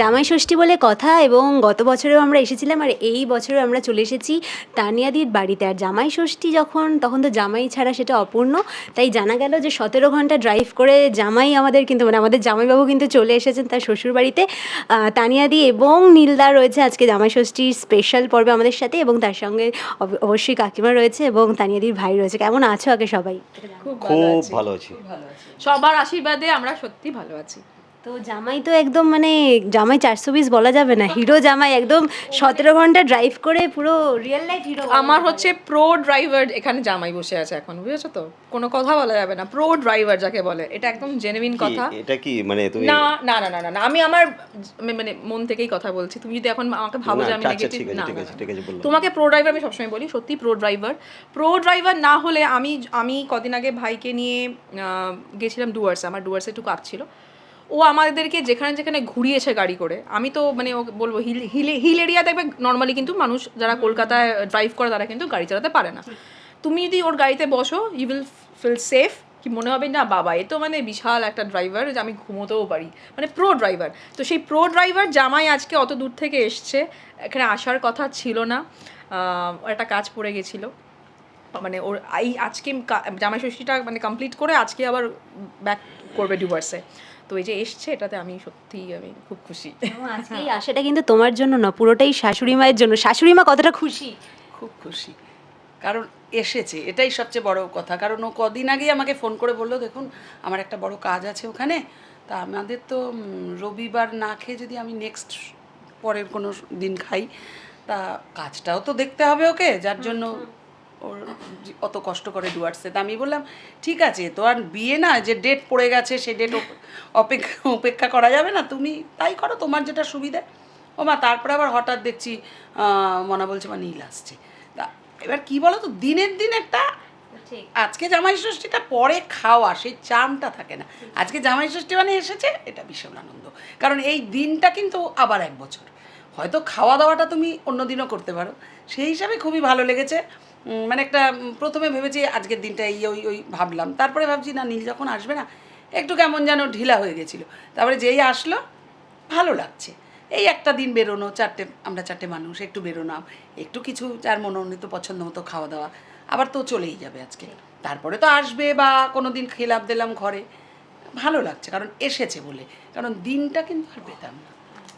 জামাই ষষ্ঠী বলে কথা এবং গত বছরেও আমরা এসেছিলাম আর এই বছরেও আমরা চলে এসেছি তানিয়াদির বাড়িতে। আর জামাই ষষ্ঠী যখন তখন তো জামাই ছাড়া সেটা অপূর্ণ। তাই জানা গেল যে সতেরো ঘণ্টা ড্রাইভ করে জামাই আমাদের কিন্তু মানে আমাদের জামাইবাবু কিন্তু চলে এসেছেন তার শ্বশুর বাড়িতে। তানিয়াদি এবং নীলদা রয়েছে আজকে জামাই ষষ্ঠীর স্পেশাল পর্বে আমাদের সাথে এবং তার সঙ্গে অব- অবশ্যই কাকিমা রয়েছে এবং তানিয়াদির ভাই রয়েছে। কেমন আছো আগে সবাই? খুব খুব ভালো আছি। খুব ভালো আছি। সবার আশীর্বাদে আমরা সত্যি ভালো আছি। তো জামাই তো একদম মানে জামাই চারশো বিশ বলা যাবে না হিরো জামাই একদম সতেরো ঘণ্টা ড্রাইভ করে পুরো রিয়েল লাইফ হিরো আমার হচ্ছে প্রো ড্রাইভার এখানে জামাই বসে আছে এখন বুঝেছ তো? কোনো কথা বলা যাবে না প্রো ড্রাইভার যাকে বলে এটা একদম জেনুইন কথা। এটা কি মানে তুমি না না না না না না আমি আমার মানে মন থেকেই কথা বলছি তুমি যদি এখন আমাকে ভাবো যে আমি আচ্ছা, নেগেটিভ ঠিক আছে, না ঠিক আছে, ঠিক আছে, বললাম। তোমাকে প্রো ড্রাইভার আমি সবসময় বলি সত্যি প্রো ড্রাইভার প্রো ড্রাইভার না হলে আমি আমি কদিন আগে ভাইকে নিয়ে আহ, গেছিলাম ডুয়ার্সে আমার ডুয়ার্সে একটু কাপ ছিল। ও আমাদেরকে যেখানে যেখানে ঘুরিয়েছে গাড়ি করে, আমি তো মানে ও বলব হিল হিল হিল এরিয়া দেখবে নর্মালি কিন্তু মানুষ যারা কলকাতায় ড্রাইভ করে তারা কিন্তু গাড়ি চালাতে পারে না। তুমি যদি ওর গাড়িতে বসো ইউ উইল ফিল সেফ কি মনে হবে? না, বাবা, এ তো মানে বিশাল একটা ড্রাইভার যে আমি ঘুমোতেও পারি। মানে প্রো ড্রাইভার তো সেই প্রো ড্রাইভার জামাই আজকে অত দূর থেকে এসছে। এখানে আসার কথা ছিল না। একটা কাজ পড়ে গেছিল। মানে ওর, এই আজকে জামাই ষষ্ঠীটা মানে কমপ্লিট করে আজকে আবার ব্যাক করবে ডিভোর্সে তো এই যে এসছে এটাতে আমি সত্যিই আমি খুব খুশি। আজকে এই আশাটা কিন্তু তোমার জন্য না পুরোটাই শাশুড়ি মায়ের জন্য। শাশুড়ি মা কতটা খুশি? খুব খুশি। কারণ এসেছে এটাই সবচেয়ে বড় কথা। কারণ ও কদিন আগেই আমাকে ফোন করে বলল দেখুন আমার একটা বড় কাজ আছে ওখানে। তা আমাদের তো রবিবার না খেয়ে যদি আমি নেক্সট পরের কোনো দিন খাই তা কাজটাও তো দেখতে হবে ওকে যার জন্য ওর অত কষ্ট করে ডুয়ার্সে তা আমি বললাম ঠিক আছে তো আর বিয়ে না যে ডেট পড়ে গেছে সেই ডেট অপেক্ষা উপেক্ষা করা যাবে না তুমি তাই করো তোমার যেটা সুবিধা। ও মা তারপরে আবার হঠাৎ দেখছি মনা বলছে মা নীল আসছে। তা এবার কি বলো তো দিনের দিন একটা আজকে জামাই ষষ্ঠীটা পরে খাওয়া সেই চামটা থাকে না। আজকে জামাই ষষ্ঠী মানে এসেছে এটা ভীষণ আনন্দ। কারণ এই দিনটা কিন্তু আবার এক বছর। হয়তো খাওয়া দাওয়াটা তুমি অন্য দিনও করতে পারো। সেই হিসাবে খুবই ভালো লেগেছে। মানে একটা প্রথমে ভেবেছি আজকের দিনটা এই ওই ওই ভাবলাম। তারপরে ভাবছি, না, নীল যখন আসবে না, একটু কেমন যেন ঢিলা হয়ে গেছিল। তারপরে যেই আসলো, ভালো লাগছে। এই একটা দিন বেরোনো, চারটে, আমরা চারটে মানুষ, একটু বেরোলাম একটু কিছু যার মনোনীত পছন্দ মতো খাওয়া দাওয়া আবার তো চলেই যাবে আজকে। তারপরে তো আসবে বা কোনো দিন খেলাপ দিলাম ঘরে। ভালো লাগছে, কারণ এসেছে বলে। কারণ দিনটা কিন্তু আর পেতাম না।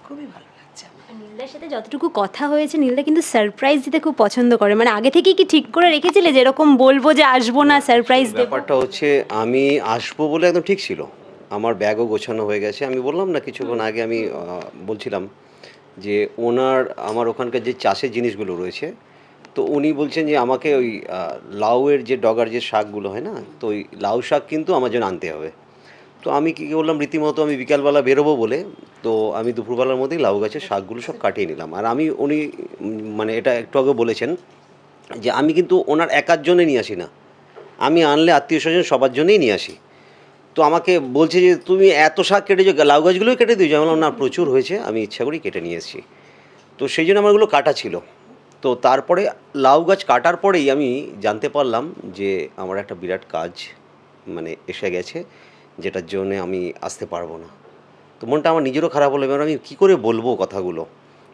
খুবই ভালো। লাগছে আমার নীলদার সাথে যতটুকু কথা হয়েছে নীলদা কিন্তু সারপ্রাইজ দিতে খুব পছন্দ করে। মানে আগে থেকেই কি ঠিক করে রেখেছিলে যে এরকম বলব যে আসব না সারপ্রাইজ দেবো? ব্যাপারটা হচ্ছে আমি আসব বলে একদম ঠিক ছিল। আমার ব্যাগও গোছানো হয়ে গেছে। আমি বললাম না কিছুক্ষণ আগে আমি বলছিলাম যে ওনার আমার ওখানকার যে চাষের জিনিসগুলো রয়েছে তো উনি বলছেন যে আমাকে ওই লাউয়ের যে ডগার যে শাকগুলো হয় না তো ওই লাউ শাক কিন্তু আমার জন্য আনতে হবে। তো আমি কী করলাম রীতিমতো আমি বিকালবেলা বেরোবো বলে, তো আমি দুপুরবেলার মধ্যেই লাউ গাছের শাকগুলো সব কাটিয়ে নিলাম। আর আমি, উনি মানে এটা একটু আগে বলেছেন যে আমি কিন্তু ওনার একার জন্য নিয়ে আসি না। আমি আনলে আত্মীয় স্বজন সবার জন্যেই নিয়ে আসি। তো আমাকে বলছে যে, তুমি এত শাক কেটে কেটেছো, লাউ গাছগুলোই কেটে দিয়েছ? বললাম, না, প্রচুর হয়েছে, আমি ইচ্ছা করেই কেটে নিয়ে এসেছি। তো সেই জন্য আমারগুলো কাটা ছিল। তো তারপরে লাউ গাছ কাটার পরেই আমি জানতে পারলাম যে, আমার একটা বিরাট কাজ মানে এসে গেছে। যেটার জন্যে আমি আসতে পারব না। তো মনটা আমার নিজেরও খারাপ হলো, এবার আমি কী করে বলব কথাগুলো?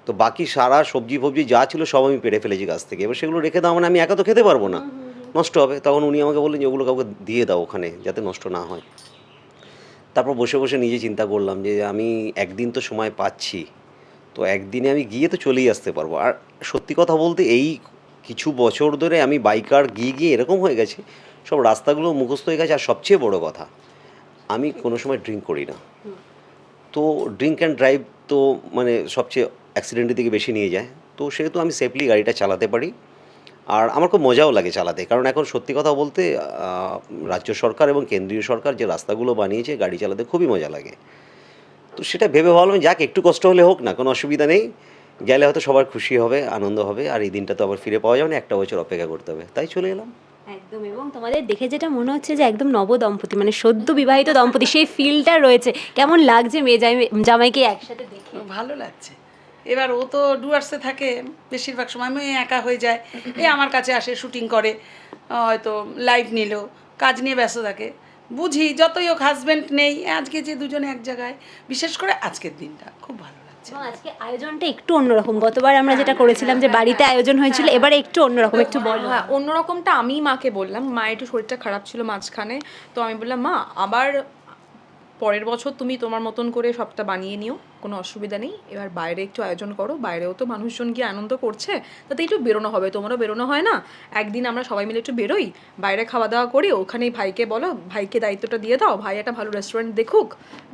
তো বাকি সারা সবজি ফবজি যা ছিল সব আমি পেরে ফেলেছি গাছ থেকে। এবার সেগুলো রেখে দাও মানে আমি একা তো খেতে পারব না। নষ্ট হবে। তখন উনি আমাকে বললেন যে ওগুলো কাউকে দিয়ে দাও ওখানে যাতে নষ্ট না হয়। তারপর বসে বসে নিজে চিন্তা করলাম যে আমি একদিন তো সময় পাচ্ছি। তো একদিনে আমি গিয়ে তো চলেই আসতে পারব। আর সত্যি কথা বলতে এই কিছু বছর ধরে আমি বাইকার গিয়ে গিয়ে এরকম হয়ে গেছে, সব রাস্তাগুলো মুখস্থ হয়ে গেছে। আর সবচেয়ে বড় কথা আমি কোনো সময় ড্রিঙ্ক করি না। তো ড্রিঙ্ক অ্যান্ড ড্রাইভ তো মানে সবচেয়ে অ্যাক্সিডেন্টের দিকে বেশি নিয়ে যায়। তো সেহেতু আমি সেফলি গাড়িটা চালাতে পারি। আর আমার খুব মজাও লাগে চালাতে। কারণ এখন সত্যি কথা বলতে রাজ্য সরকার এবং কেন্দ্রীয় সরকার যে রাস্তাগুলো বানিয়েছে গাড়ি চালাতে খুবই মজা লাগে। তো সেটা ভেবে ভাবলাম যাক, একটু কষ্ট হলে হোক, না কোনো অসুবিধা নেই। গেলে হয়তো সবার খুশি হবে, আনন্দ হবে। আর এই দিনটা তো আবার ফিরে পাওয়া যাবে না, একটা বছর অপেক্ষা করতে হবে। তাই চলে এলাম। একদম, এবং তোমাদের দেখে যেটা মনে হচ্ছে যে একদম নব দম্পতি মানে সদ্য বিবাহিত দম্পতি, সেই ফিলটা রয়েছে। কেমন লাগছে মেয়ে জামাই- জামাইকে একসাথে দেখে? ভালো লাগছে। এবার ও তো ডুয়ার্সে থাকে, বেশিরভাগ সময় আমি একা হয়ে যায় এ আমার কাছে আসে শুটিং করে হয়তো লাইভ নিল, কাজ নিয়ে ব্যস্ত থাকে। বুঝি যতই হোক হাজব্যান্ড নেই, আজকে যে দুজনে এক জায়গায়, বিশেষ করে আজকের দিনটা, খুব ভালো। এবং আজকে আয়োজনটা একটু অন্যরকম। গতবার আমরা যেটা করেছিলাম যে বাড়িতে আয়োজন হয়েছিল এবারে একটু অন্যরকম একটু বল। হ্যাঁ অন্যরকমটা আমি মাকে বললাম। মা একটু শরীরটা খারাপ ছিল মাঝখানে। তো আমি বললাম মা আবার পরের বছর তুমি তোমার মতন করে সবটা বানিয়ে নিও কোনো অসুবিধা নেই। এবার বাইরে একটু আয়োজন করো বাইরেও তো মানুষজন গিয়ে আনন্দ করছে তাতে একটু বেরোনো হবে তোমারও বেরোনো হয় না? একদিন আমরা সবাই মিলে একটু বেরোই বাইরে খাওয়া দাওয়া করি ওখানেই ভাইকে বলো ভাইকে দায়িত্বটা দিয়ে দাও ভাই একটা ভালো রেস্টুরেন্ট দেখুক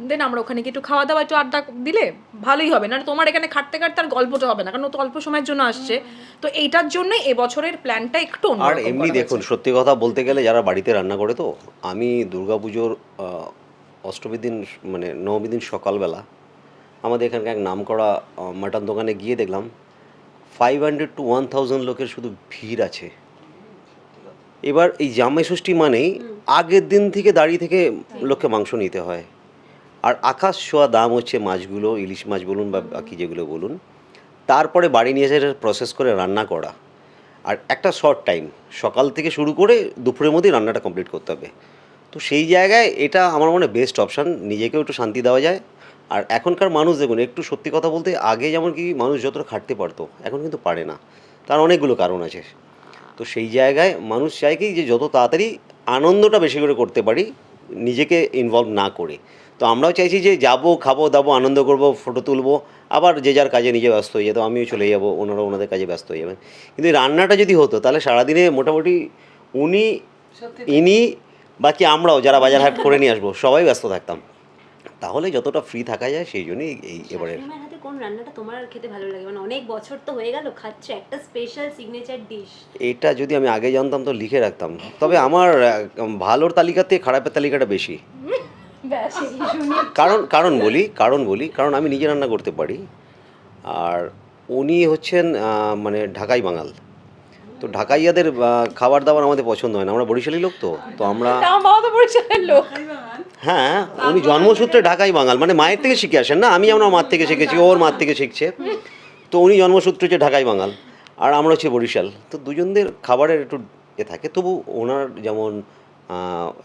দেন আমরা ওখানে গিয়ে একটু খাওয়া দাওয়া একটু আড্ডা দিলে ভালোই হবে। না তোমার এখানে খাটতে খাটতে আর গল্পটা হবে না কারণ তো অল্প সময়ের জন্য আসছে। তো এইটার জন্যই এবছরের প্ল্যানটা একটু আর এমনি দেখুন সত্যি কথা বলতে গেলে যারা বাড়িতে রান্না করে তো আমি দুর্গাপুজোর অষ্টমীর দিন মানে নবমীর দিন সকালবেলা আমাদের এখানকার এক নাম করা মাটন দোকানে গিয়ে দেখলাম five hundred to one thousand লোকের শুধু ভিড় আছে। এবার এই জামাই ষষ্ঠী মানেই আগের দিন থেকে দাঁড়িয়ে থেকে লোককে মাংস নিতে হয়। আর আকাশ ছোঁয়া দাম হচ্ছে মাছগুলো ইলিশ মাছ বলুন বা বাকি যেগুলো বলুন তারপরে বাড়ি নিয়ে এসে প্রসেস করে রান্না করা। আর একটা শর্ট টাইম সকাল থেকে শুরু করে দুপুরের মধ্যেই রান্নাটা কমপ্লিট করতে হবে। তো সেই জায়গায় এটা আমার মনে বেস্ট অপশান নিজেকেও একটু শান্তি দেওয়া যায়। আর এখনকার মানুষ দেখুন একটু সত্যি কথা বলতে আগে যেমন কি মানুষ যতটা খাটতে পারতো এখন কিন্তু পারে না। তার অনেকগুলো কারণ আছে। তো সেই জায়গায় মানুষ চায় কি যে যত তাড়াতাড়ি আনন্দটা বেশি করে করতে পারি নিজেকে ইনভলভ না করে। তো আমরাও চাইছি যে যাব খাব দাবো আনন্দ করব ফটো তুলবো আবার যে যার কাজে নিজে ব্যস্ত হয়ে যেত আমিও চলে যাব ওনারা ওনাদের কাজে ব্যস্ত হয়ে যাবেন। কিন্তু রান্নাটা যদি হতো তাহলে সারাদিনে মোটামুটি উনি ইনি বাকি আমরাও যারা বাজার হাট করে নিয়ে আসব সবাই ব্যস্ত থাকতাম। তাহলে যতটা ফ্রি থাকা যায় সেই জন্যই এই এবারে হাতে কোন রান্নাটা তোমার খেতে ভালো লাগে? মানে অনেক বছর তো হয়ে গেল খাচ্ছ একটা স্পেশাল সিগনেচার ডিশ এটা যদি আমি আগে জানতাম তো লিখে রাখতাম। তবে আমার ভালোর তালিকাতে খারাপের তালিকাটা বেশি। কারণ কারণ বলি কারণ বলি কারণ আমি নিজে রান্না করতে পারি। আর উনি হচ্ছেন মানে ঢাকাই বাঙাল। তো ঢাকাইয়াদের খাবার দাবার আমাদের পছন্দ হয় না। আমরা বরিশালী লোক তো। তো আমরা বাবা তো বরিশালের লোক। হ্যাঁ উনি জন্মসূত্রে ঢাকাই বাঙাল। মানে মায়ের থেকে শিখে আসেন না? আমি আমার মার থেকে শিখেছি ওর মার থেকে শিখছে। তো উনি জন্মসূত্রে হচ্ছে ঢাকাই বাঙাল। আর আমরা হচ্ছে বরিশাল। তো দুজনদের খাবারের একটু এ থাকে। তবু ওনার যেমন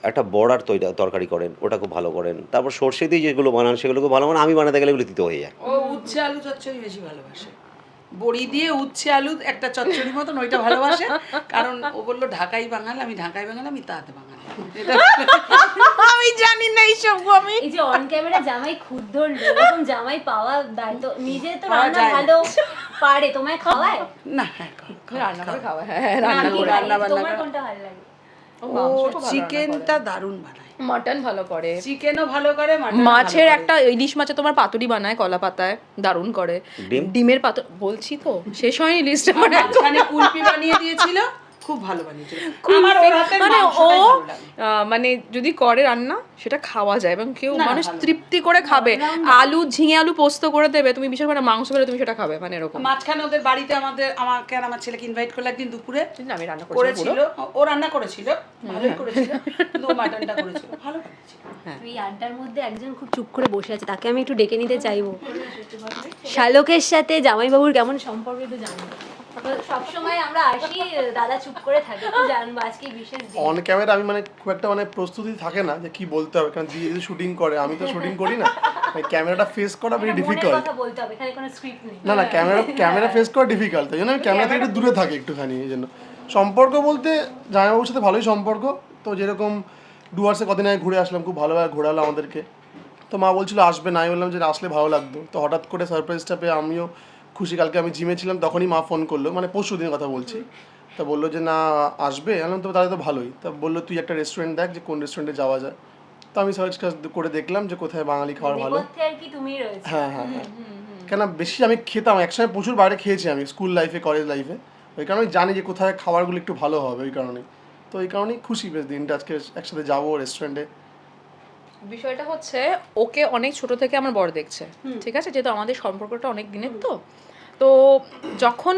একটা বড়ার তৈরি তরকারি করেন ওটা খুব ভালো করেন। তারপর সর্ষে দিয়ে যেগুলো বানান সেগুলো খুব ভালো মানে আমি বানাতে গেলে এগুলো তিতো হয়ে যায়। ও উচ্ছে আলু চচ্চড়ি বেশি ভালোবাসে। বড়ি দিয়ে উচ্ছে আলু একটা চচ্চড়ি মতন ওইটা ভালোবাসে কারণ ও বলল ঢাকাই বাঙাল আমি ঢাকাই বাঙাল আমি তাতে বাঙাল আমি জানি না এইসব আমি এই যে অন ক্যামেরা জামাই খুদ ধরলো এরকম জামাই পাওয়া দায়িত্ব নিজে তো রান্না ভালো পারে তোমায় খাওয়ায় না হ্যাঁ রান্না করে খাও। খাওয়া হ্যাঁ হ্যাঁ, রান্না রান্না করে রান্না বান্না তোমার কোনটা ভালো লাগে ও চিকেনটা দারুণ বানায়। মাটন ভালো করে। চিকেনও ভালো করে মাছের একটা ইলিশ মাছে তোমার পাতুরি বানায় কলা পাতায় দারুণ করে। ডিমের পাতুরি বলছি তো শেষ হয়নি লিস্ট মানে। কুলপি বানিয়ে দিয়েছিল। খুব ভালো বানিয়েছিল। আমার ওর হাতের মানে ও মানে যদি করে রান্না সেটা খাওয়া যায় এবং কেউ মানুষ তৃপ্তি করে খাবে। আলু ঝিঙে আলু পোস্ত করে দেবে তুমি বিশেষ করে মাংস পেলে তুমি সেটা খাবে মানে এরকম। মাঝখানে ওদের বাড়িতে আমাদের আমাকে আর আমার ছেলেকে ইনভাইট করল একদিন দুপুরে আমি রান্না করেছিল। ও রান্না করেছিল ভালোই করেছিল। কিন্তু মাটনটা করেছিল ভালো করেছিল। এই আড্ডার মধ্যে একজন খুব চুপ করে বসে আছে তাকে আমি একটু ডেকে নিতে চাইব। শালকের সাথে জামাইবাবুর কেমন সম্পর্ক একটু জানব। তো সবসময় আমরা আসি দাদা চুপ করে থাকে জানব আজকে বিশেষ অন ক্যামেরা আমি মানে খুব একটা মানে প্রস্তুতি থাকে না যে কি বলতে হবে কারণ যে শুটিং করে আমি তো শুটিং করি না। মানে ক্যামেরাটা ফেস করা ভেরি মনের ডিফিকাল্ট বলতে হবে এখানে কোনো স্ক্রিপ্ট নেই। না না ক্যামেরা ক্যামেরা ফেস করা ডিফিকাল্ট তাই জন্য আমি ক্যামেরা থেকে একটু দূরে থাকি একটুখানি এই জন্য। সম্পর্ক বলতে জামাইবাবুর সাথে ভালোই সম্পর্ক। তো যেরকম ডুয়ার্সে কদিন আগে ঘুরে আসলাম খুব ভালোভাবে ঘোরালো আমাদেরকে। তো মা বলছিল আসবে না। আমি বললাম যে আসলে ভালো লাগতো। তো হঠাৎ করে সারপ্রাইজটা পেয়ে আমিও খুশি কালকে আমি জিমে ছিলাম তখনই মা ফোন করল মানে পরশু দিনের কথা বলছি। তা বলল যে না আসবে। আমি তো তাহলে তো ভালোই। তা বলল তুই একটা রেস্টুরেন্ট দেখ যে কোন রেস্টুরেন্টে যাওয়া যায়। তো আমি সার্চ করে দেখলাম যে কোথায় বাঙালি খাবার ভালো। নেপথ্যে আর কি তুমি রয়েছে। হ্যাঁ হ্যাঁ হ্যাঁ। কেন বেশি আমি খেতাম একসময় প্রচুর বাইরে খেয়েছি আমি স্কুল লাইফে কলেজ লাইফে ওই কারণে জানি যে কোথায় খাবারগুলো একটু ভালো হবে ওই কারণেই। তো ওই কারণেই খুশি বেশ দিনটা আজকে একসাথে যাব রেস্টুরেন্টে বিষয়টা হচ্ছে ওকে অনেক ছোট থেকে আমার বড় দেখছে। ঠিক আছে? যেহেতু আমাদের সম্পর্কটা অনেক দিনের তো। তো যখন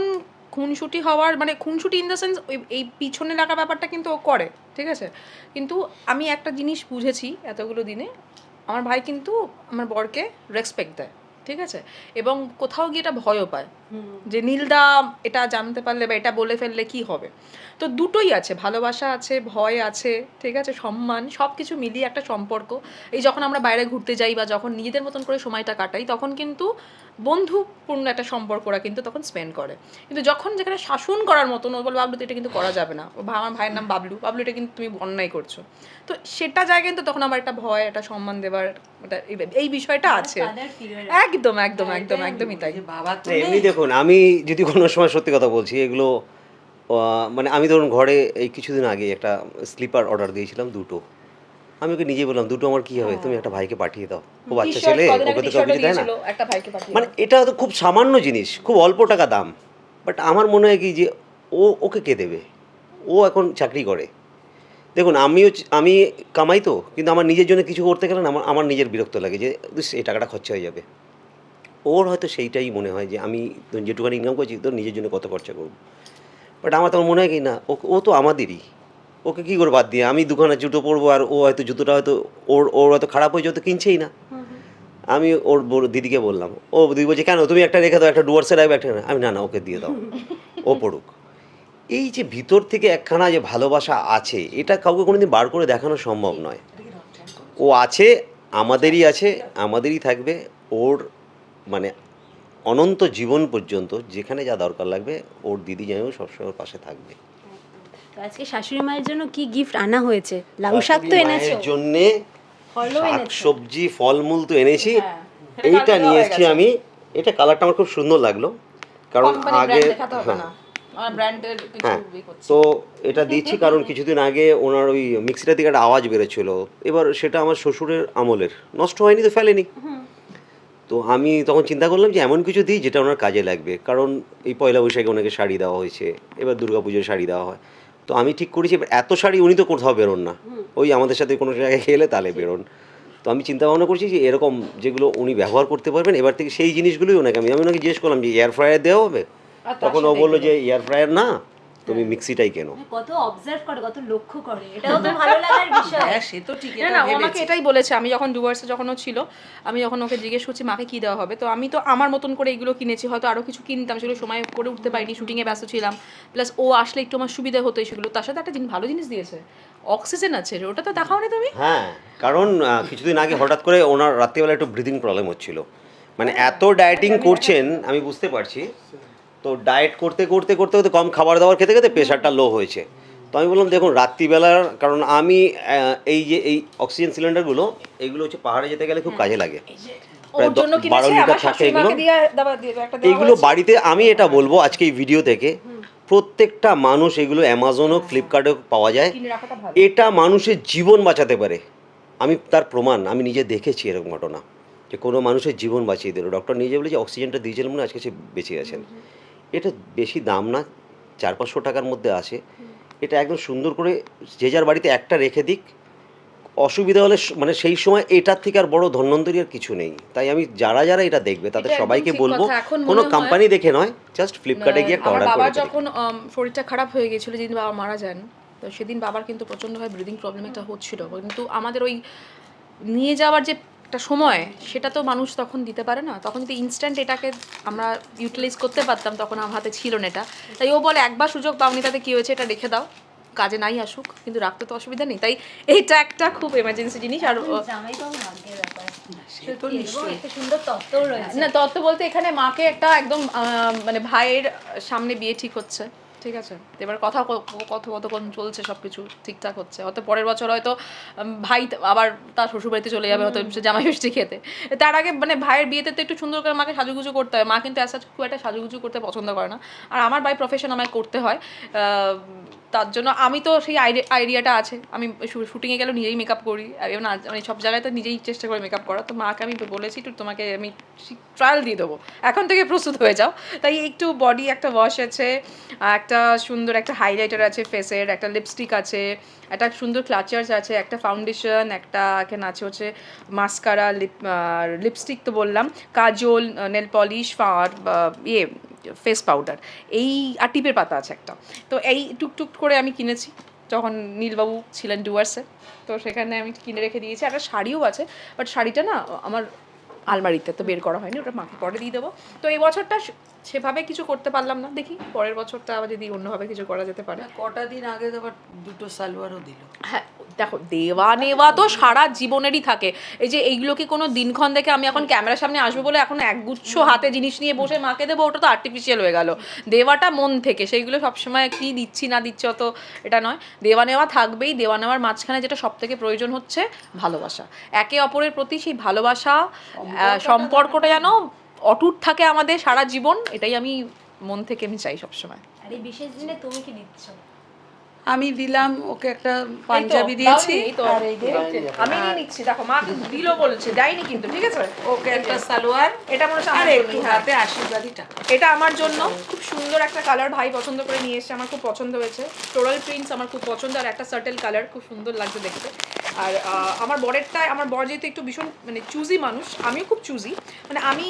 খুনসুটি হওয়ার মানে খুনসুটি ইন দ্য সেন্স এই পিছনে লাগা ব্যাপারটা কিন্তু ও করে, ঠিক আছে? কিন্তু আমি একটা জিনিস বুঝেছি এতগুলো দিনে, আমার ভাই কিন্তু আমার বরকে রেসপেক্ট দেয়। ঠিক আছে? এবং কোথাও গিয়ে এটা ভয়ও পায়। যে নীলদা এটা জানতে পারলে বা এটা বলে ফেললে কি হবে? তো দুটোই আছে ভালোবাসা আছে ভয় আছে ঠিক আছে? সম্মান সব কিছু মিলিয়ে একটা সম্পর্ক। এই যখন আমরা বাইরে ঘুরতে যাই বা যখন নিজেদের মতন করে সময়টা কাটাই তখন কিন্তু বন্ধুপূর্ণ একটা সম্পর্ক ওরা কিন্তু তখন স্পেন্ড করে। কিন্তু যখন যেখানে শাসন করার মতন ও বলে বাবলু তো এটা কিন্তু করা যাবে না। আমার ভাইয়ের নাম বাবলু। বাবলু এটা কিন্তু তুমি অন্যায় করছ। তো সেটা জায়গায় কিন্তু তখন আমার একটা ভয় একটা সম্মান একটা এই- এই বিষয়টা আছে। একদম একদম একদম একদমই তাই। বাবা এমনি দেখুন আমি যদি কোনো সময় সত্যি কথা বলছি এগুলো মানে আমি ধরুন ঘরে এই কিছুদিন আগে একটা স্লিপার অর্ডার দিয়েছিলাম দুটো। আমি ওকে নিজে বললাম দুটো আমার কি হবে? তুমি একটা ভাইকে পাঠিয়ে দাও। ও বাচ্চা ছেলে ওকে তো কেউ কিছু দেয় না। একটা ভাইকে পাঠিয়ে মানে এটা তো খুব সামান্য জিনিস খুব অল্প টাকা দাম। বাট আমার মনে হয় কি যে ও ওকে কে দেবে? ও এখন চাকরি করে। দেখুন আমিও আমি কামাই তো কিন্তু আমার নিজের জন্য কিছু করতে গেলে না আমার আমার নিজের বিরক্ত লাগে যে "ধুস, এই টাকাটা খরচা হয়ে যাবে। ওর হয়তো সেইটাই মনে হয় যে আমি যেটুখানি ইনকাম করছি তো নিজের জন্য কত খরচা করব। বাট আমার তখন মনে হয় কি না ও ও তো আমাদেরই। ওকে কী করে বাদ দিয়ে আমি দুখানা জুতো পরবো আর ও হয়তো জুতোটা হয়তো ওর ওর হয়তো খারাপ হয়ে যেত কিনছেই না। আমি ওর দিদিকে বললাম ও দিদি বলছে কেন তুমি একটা রেখে দাও একটা ডুয়ার্সে রাখবে একটা আমি না না ওকে দিয়ে দাও ও পড়ুক। এই যে ভিতর থেকে একখানা যে ভালোবাসা আছে এটা কাউকে কোনোদিন বার করে দেখানো সম্ভব নয়। ও আছে আমাদেরই আছে আমাদেরই থাকবে ওর মানে অনন্ত জীবন পর্যন্ত যেখানে যা দরকার লাগবে ওর দিদি যেন সবসময় ওর পাশে থাকবে। আজকে শাশুড়ি মায়ের জন্য কি গিফট আনা হয়েছে? লাউ শাক তো এনেছো? জন্য শাক সবজি ফলমূল তো এনেছি। হ্যাঁ, এইটা নিয়ে এসেছি আমি। এটা কালারটা আমার খুব সুন্দর লাগল। কারণ আগে হ্যাঁ। হ্যাঁ। তো এটা দিচ্ছি কারণ কিছুদিন আগে ওনার ওই মিক্সিটা থেকে একটা আওয়াজ বেরোচ্ছিল। এবার সেটা আমার শ্বশুরের আমলের। নষ্ট হয়নি তো ফেলেনি। তো আমি তখন চিন্তা করলাম যে এমন কিছু দিই যেটা ওনার কাজে লাগবে। কারণ এই পয়লা বৈশাখে ওনাকে শাড়ি দেওয়া হয়েছে এবার দুর্গা পুজোয় শাড়ি দেওয়া হয়। তো আমি ঠিক করেছি এবার এত শাড়ি উনি তো কোথাও বেরোন না। ওই আমাদের সাথে কোনো জায়গায় খেলে তাহলে বেরোন। তো আমি চিন্তা ভাবনা করছি যে এরকম যেগুলো উনি ব্যবহার করতে পারবেন এবার থেকে সেই জিনিসগুলোই ওনাকে আমি আমি ওনাকে জিজ্ঞেস করলাম যে এয়ার ফ্রায়ার দেওয়া হবে? তখন ও বলল যে এয়ার ফ্রায়ার না। তুমি মিক্সিটাই কেনো। কত অবজার্ভ করে কত লক্ষ্য করে এটাও তো ভালো লাগার বিষয়। হ্যাঁ সে তো ঠিক না এটা ও আমাকে এটাই বলেছে আমি যখন ডুয়ার্সে যখন ও ছিল আমি যখন ওকে জিজ্ঞেস করছি মাকে কি দেওয়া হবে? তো আমি তো আমার মতন করে এগুলো কিনেছি হয়তো আরও কিছু কিনতাম সেগুলো সময় করে উঠতে পারিনি শুটিংয়ে ব্যস্ত ছিলাম। প্লাস ও আসলে একটু আমার সুবিধা হতো সেগুলো তার সাথে একটা জিনিস ভালো জিনিস দিয়েছে অক্সিজেন আছে ওটা তো দেখাও না তুমি? হ্যাঁ কারণ কিছুদিন আগে হঠাৎ করে ওনার রাত্রিবেলা একটু ব্রিদিং প্রবলেম হচ্ছিল। মানে এত ডায়েটিং করছেন আমি বুঝতে পারছি তো ডায়েট করতে করতে করতে করতে কম খাবার দাবার খেতে খেতে প্রেশারটা লো হয়েছে। তো আমি বললাম দেখুন রাত্রিবেলার কারণ আমি এই যে এই অক্সিজেন সিলিন্ডারগুলো এইগুলো হচ্ছে পাহাড়ে যেতে গেলে খুব কাজে লাগে। বারো লিটার থাকে এগুলো। এইগুলো বাড়িতে আমি এটা বলব আজকে এই ভিডিও থেকে। প্রত্যেকটা মানুষ এগুলো অ্যামাজন হোক ফ্লিপকার্টেও পাওয়া যায়। এটা মানুষের জীবন বাঁচাতে পারে। আমি তার প্রমাণ আমি নিজে দেখেছি এরকম ঘটনা। যে কোনো মানুষের জীবন বাঁচিয়ে দিল। ডক্টর নিজে বলে যে অক্সিজেনটা দিয়েছিলাম না আজকে সে বেঁচে গেছেন এটা বেশি দাম না চার পাঁচশো টাকার মধ্যে আসে এটা একদম সুন্দর করে যে যার বাড়িতে একটা রেখে দিক অসুবিধা হলে মানে সেই সময় এটার থেকে আর বড় ধন্বন্তরী আর কিছু নেই। তাই আমি যারা যারা এটা দেখবে তাদের সবাইকে বলব কোনো কোম্পানি দেখে নয় জাস্ট ফ্লিপকার্টে গিয়ে একটা অর্ডার করে যখন শরীরটা খারাপ হয়ে গিয়েছিল যেদিন বাবা মারা যান তো সেদিন বাবার কিন্তু প্রচণ্ডভাবে ব্রিদিং প্রবলেম একটা হচ্ছিল। কিন্তু আমাদের ওই নিয়ে যাওয়ার যে একটা সময় সেটা তো মানুষ তখন দিতে পারে না। তখন যদি ইনস্ট্যান্ট এটাকে আমরা ইউটিলাইজ করতে পারতাম তখন আমার হাতে ছিল না এটা। তাই ও বলে একবার সুযোগ পাওনি তাতে কী হয়েছে এটা রেখে দাও। কাজে নাই আসুক কিন্তু রাখতে তো অসুবিধা নেই। তাই এইটা একটা খুব এমার্জেন্সি জিনিস। আর না তত্ত্ব বলতে এখানে মাকে একটা একদম মানে ভাইয়ের সামনে বিয়ে ঠিক হচ্ছে। ঠিক আছে। এবার কথা কথোপকথন চলছে সব কিছু ঠিকঠাক হচ্ছে। হয়তো পরের বছর হয়তো ভাই আবার তার শ্বশুরবাড়িতে চলে যাবে হয়তো জামাই ষষ্ঠী খেতে। তার আগে মানে ভাইয়ের বিয়েতে তো একটু সুন্দর করে মাকে সাজুগুজু করতে হয়। মা কিন্তু অ্যাজ খুব একটা সাজুগুজু করতে পছন্দ করে না। আর আমার বাই প্রফেশন আমায় করতে হয়। তার জন্য আমি তো সেই আইডিয়াটা আছে। আমি শুটিংয়ে গেলেও নিজেই মেকআপ করি। এবং মানে সব জায়গায় তো নিজেই চেষ্টা করি মেকআপ করা। তো মাকে আমি বলেছি একটু তোমাকে আমি ট্রায়াল দিয়ে দেবো। এখন থেকে প্রস্তুত হয়ে যাও। তাই একটু বডি একটা ওয়াশ আছে আর একটা সুন্দর একটা হাইলাইটার আছে ফেসের একটা লিপস্টিক আছে, একটা সুন্দর ক্লাচার্স আছে, একটা ফাউন্ডেশন একটা এখানে আছে হচ্ছে মাস্কারা লিপ লিপস্টিক তো বললাম, কাজল নেল পলিশ ফার ইয়ে ফেস পাউডার এই আর টিপের পাতা আছে একটা। তো এই টুকটুক করে আমি কিনেছি, যখন নীলবাবু ছিলেন ডুয়ার্সে তো সেখানে আমি কিনে রেখে দিয়েছি, একটা শাড়িও আছে বাট শাড়িটা না আমার আলমারিতে তো বের করা হয়নি, ওটা মাকে পরে দিয়ে দেবো। তো এই বছরটা সেভাবে কিছু করতে পারলাম না। দেখি পরের বছরটা আবার যদি অন্যভাবে কিছু করা যেতে পারে। কটা দিন আগে তো আবার দুটো সালোয়ারও দিল। হ্যাঁ দেখো দেওয়া নেওয়া তো সারা জীবনেরই থাকে। এই যে এইগুলো কি কোনো দিনক্ষণ দেখে আমি এখন ক্যামেরার সামনে আসব বলে এখন একগুচ্ছ হাতে জিনিস নিয়ে বসে মাকে দেবো ওটা তো আর্টিফিশিয়াল হয়ে গেল। দেওয়াটা মন থেকে সেইগুলো সবসময় কি দিচ্ছি না দিচ্ছি অত এটা নয়। দেওয়া নেওয়া থাকবেই দেওয়া নেওয়ার মাঝখানে যেটা সব থেকে প্রয়োজন হচ্ছে ভালোবাসা। একে অপরের প্রতি সেই ভালোবাসা সম্পর্কটা যেন অটুট থাকে আমাদের সারা জীবন এটাই আমি মন থেকে আমি চাই সবসময়। আর এই বিশেষ দিনে তুমি কি দিচ্ছ? আমি দিলাম ওকে একটা পাঞ্জাবি দিয়েছি। এই আর এই যে আমি নিয়ে নিচ্ছি দেখো মা দিল বলছে দেয়নি কিন্তু ঠিক আছে? ওকে একটা সালোয়ার। এটা মনে হচ্ছে আর আমার একটু হ্যাঁ। হাতে আশীর্বাদী টাকা এটা আমার জন্য। খুব সুন্দর একটা কালার ভাই পছন্দ করে নিয়ে এসেছে আমার খুব পছন্দ হয়েছে। ফ্লোরাল প্রিন্টস আমার খুব পছন্দ আর একটা সার্টেল কালার খুব সুন্দর লাগছে দেখতে। আর আহ, আমার বরেরটায় আমার বর যেহেতু একটু ভীষণ মানে চুজি মানুষ আমিও খুব চুজি মানে আমি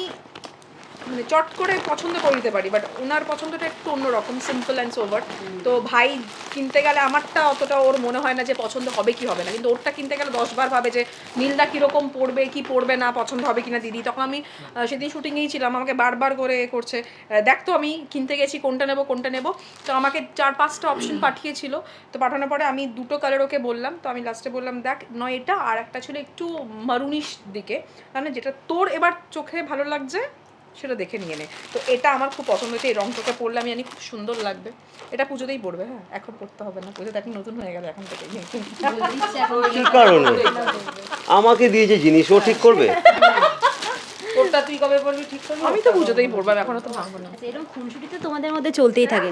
মানে চট করে পছন্দ করে দিতে পারি বাট ওনার পছন্দটা একটু অন্যরকম সিম্পল অ্যান্ড সোভার তো ভাই কিনতে গেলে আমারটা অতটা ওর মনে হয় না যে পছন্দ হবে কি হবে না কিন্তু ওরটা কিনতে গেলে দশবার ভাবে যে নীলদা কীরকম পড়বে কি পড়বে না পছন্দ হবে কি না দিদি। তখন আমি সেদিন শুটিংয়েই ছিলাম আমাকে বারবার করে এ করছে দেখ তো আমি কিনতে গেছি কোনটা নেব কোনটা নেব? তো আমাকে চার পাঁচটা অপশন পাঠিয়েছিল তো পাঠানোর পরে আমি দুটো কালার ওকে বললাম তো আমি লাস্টে বললাম দেখ নয় এটা আর একটা ছিল একটু মারুনিশ দিকে মানে যেটা তোর এবার চোখে ভালো লাগছে সেটা দেখে নিয়ে নে। তো এটা আমার খুব পছন্দ হয়েছে এই রংটাকে পরলে আমি জানি খুব সুন্দর লাগবে। এটা পুজোতেই পড়বে হ্যাঁ এখন করতে হবে না পুজোতে এখন নতুন হয়ে গেল এখন থেকে কি কারণে? আমাকে দিয়েছে জিনিস ও ঠিক করবে? তোরটা তুই কবে বলবি ঠিক করবি? আমি তো পুজোতেই পড়ব আমি এখনও তো ভাঙবো না। আচ্ছা এরকম খুনসুটি তো তোমাদের মধ্যে চলতেই থাকে।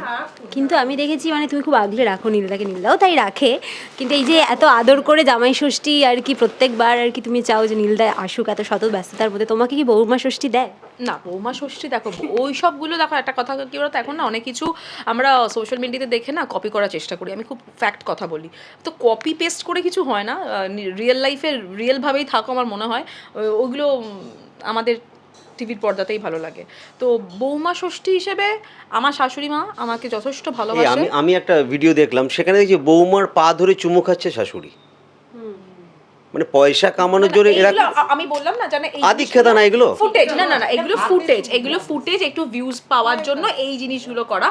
কিন্তু আমি দেখেছি মানে তুমি খুব আগলে রাখো নীলদাকে। নীলদাও তাই রাখে কিন্তু এই যে এত আদর করে জামাই ষষ্ঠী আর কি প্রত্যেকবার আর কি তুমি চাও যে নীলদা আসুক এত শত ব্যস্ততার মধ্যে তোমাকে কি বৌমা ষষ্ঠী দেয়? না, বৌমা ষষ্ঠী দেখো, ওই সবগুলো দেখো, একটা কথা কি বলতো? এখন না অনেক কিছু আমরা সোশ্যাল মিডিয়াতে দেখে না কপি করার চেষ্টা করি। আমি খুব ফ্যাক্ট কথা বলি। তো কপি পেস্ট করে কিছু হয় না রিয়েল লাইফে রিয়েলভাবেই থাকো আমার মনে হয়। ওইগুলো আমাদের টিভির পর্দাতেই ভালো লাগে। তো বৌমা ষষ্ঠী হিসেবে আমার শাশুড়ি মা আমাকে যথেষ্ট ভালোবাসে। আমি আমি একটা ভিডিও দেখলাম, সেখানে দেখছি বৌমার পা ধরে চুমু খাচ্ছে শাশুড়ি। মানে পয়সা কামানোর জন্য এরা আমি বললাম না জানে এই আদিক্ষেতা না এগুলো? ফুটেজ না না না এগুলো ফুটেজ এগুলো ফুটেজ একটু ভিউজ পাওয়ার জন্য এই জিনিসগুলো করা।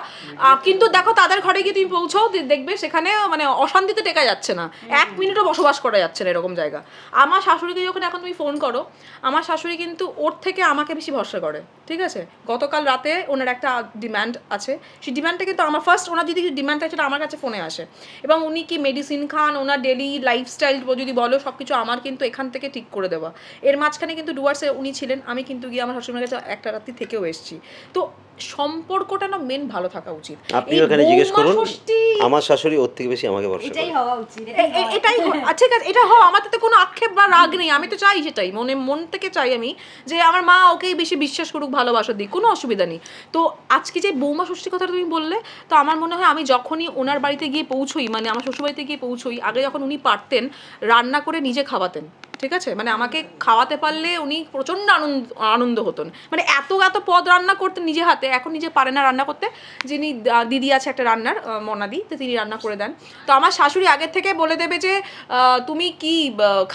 কিন্তু দেখো তাদের ঘরে গিয়ে তুমি পৌঁছাও দেখবে সেখানে মানে অশান্তিতে টেকা যাচ্ছে না। এক মিনিটও বসবাস করা যাচ্ছে না এরকম জায়গা। আমার শাশুড়িকে যখন এখন তুমি ফোন করো আমার শাশুড়ি কিন্তু ওর থেকে আমাকে বেশি ভরসা করে ঠিক আছে? গতকাল রাতে ওনার একটা ডিমান্ড আছে। সেই ডিমান্ডটা কিন্তু আমার ফার্স্ট ওনার যদি ডিমান্ড আছে সেটা আমার কাছে ফোনে আসে। এবং উনি কি মেডিসিন খান ওনার ডেলি লাইফস্টাইল যদি বলো সব কিছু আমার কিন্তু এখান থেকে ঠিক করে দেওয়া। এর মাঝখানে কিন্তু ডুয়ার্সে উনি ছিলেন আমি কিন্তু গিয়ে আমার শাশুড়ির কাছে একটা রাত্রি থেকেও এসেছি। তো সম্পর্কটা না মেন ভালো থাকা উচিত। আপনি ওখানে জিজ্ঞেস করুন আমার শাশুড়ি ওর থেকে বেশি আমাকে ভরসা এটাই হওয়া উচিত। এটাই আচ্ছা, ঠিক আছে এটা হয় আমার তাতে কোনো আক্ষেপ বা রাগ নেই আমি তো চাই সেটাই মনে মন থেকে চাই আমি যে আমার মা ওকেই বেশি বিশ্বাস করুক ভালোবাসা দিক কোনো অসুবিধা নেই। তো আজকে যে বৌমা ষষ্ঠী কথা তুমি বললে তো আমার মনে হয় আমি যখনই ওনার বাড়িতে গিয়ে পৌঁছই মানে আমার শ্বশুরবাড়িতে গিয়ে পৌঁছই আগে যখন উনি পারতেন রান্না করে নিজে খাওয়াতেন, ঠিক আছে? মানে আমাকে খাওয়াতে পারলে উনি প্রচণ্ড আনন্দ আনন্দ হতেন। মানে এত এত পদ রান্না করতেন নিজে হাতে, এখন নিজে পারে না রান্না করতে। যিনি দিদি আছে একটা রান্নার মনাদি, তো তিনি রান্না করে দেন। তো আমার শাশুড়ি আগের থেকে বলে দেবে যে তুমি কি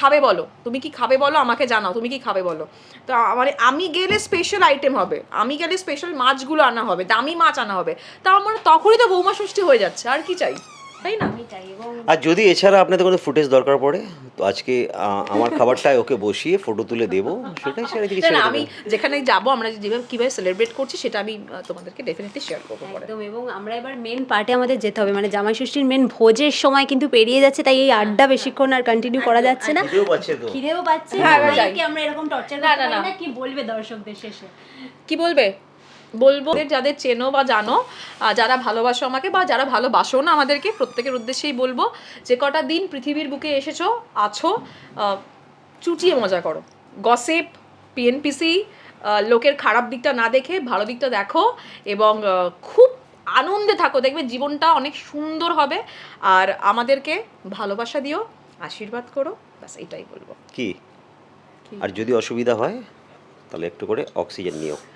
খাবে বলো? তুমি কি খাবে বলো? আমাকে জানাও, তুমি কি খাবে বলো? তো মানে আমি গেলে স্পেশাল আইটেম হবে। আমি গেলে স্পেশাল মাছগুলো আনা হবে, দামি মাছ আনা হবে। তা আমার, তখনই তো বৌমা ষষ্ঠী হয়ে যাচ্ছে, আর কি চাই? তাই না? আর যদি এছাড়া আপনাদের কোনো ফুটেজ দরকার পড়ে তো আজকে আমার খাবারটায় ওকে বসিয়ে ফটো তুলে দেবো সেটাই ছেড়ে দিকে ছেড়ে আমি যেখানে যাব আমরা যেভাবে কীভাবে সেলিব্রেট করছি সেটা আমি তোমাদেরকে ডেফিনেটলি শেয়ার করব একদম এবং আমরা এবার মেন পার্টে আমাদের যেতে হবে মানে জামাই ষষ্ঠীর মেন ভোজের সময় কিন্তু পেরিয়ে যাচ্ছে তাই এই আড্ডা বেশিক্ষণ আর কন্টিনিউ করা যাচ্ছে না। খিদেও পাচ্ছে খিদেও পাচ্ছে হ্যাঁ। আমরা এরকম টর্চার না, করতে না, পারি না। না কি বলবে দর্শকদের শেষে? কি বলবে? বলব যাদের চেনো বা জানো যারা ভালোবাসো আমাকে বা যারা ভালোবাসো না আমাদেরকে প্রত্যেকের উদ্দেশ্যেই বলব যে কটা দিন পৃথিবীর বুকে এসেছ আছো চুটিয়ে মজা করো। গসেপ পিএনপিসি লোকের খারাপ দিকটা না দেখে ভালো দিকটা দেখো এবং খুব আনন্দে থাকো। দেখবে জীবনটা অনেক সুন্দর হবে আর আমাদেরকে ভালোবাসা দিও আশীর্বাদ করো ব্যাস এটাই বলব। কি? আর যদি অসুবিধা হয় তাহলে একটু করে অক্সিজেন নিও।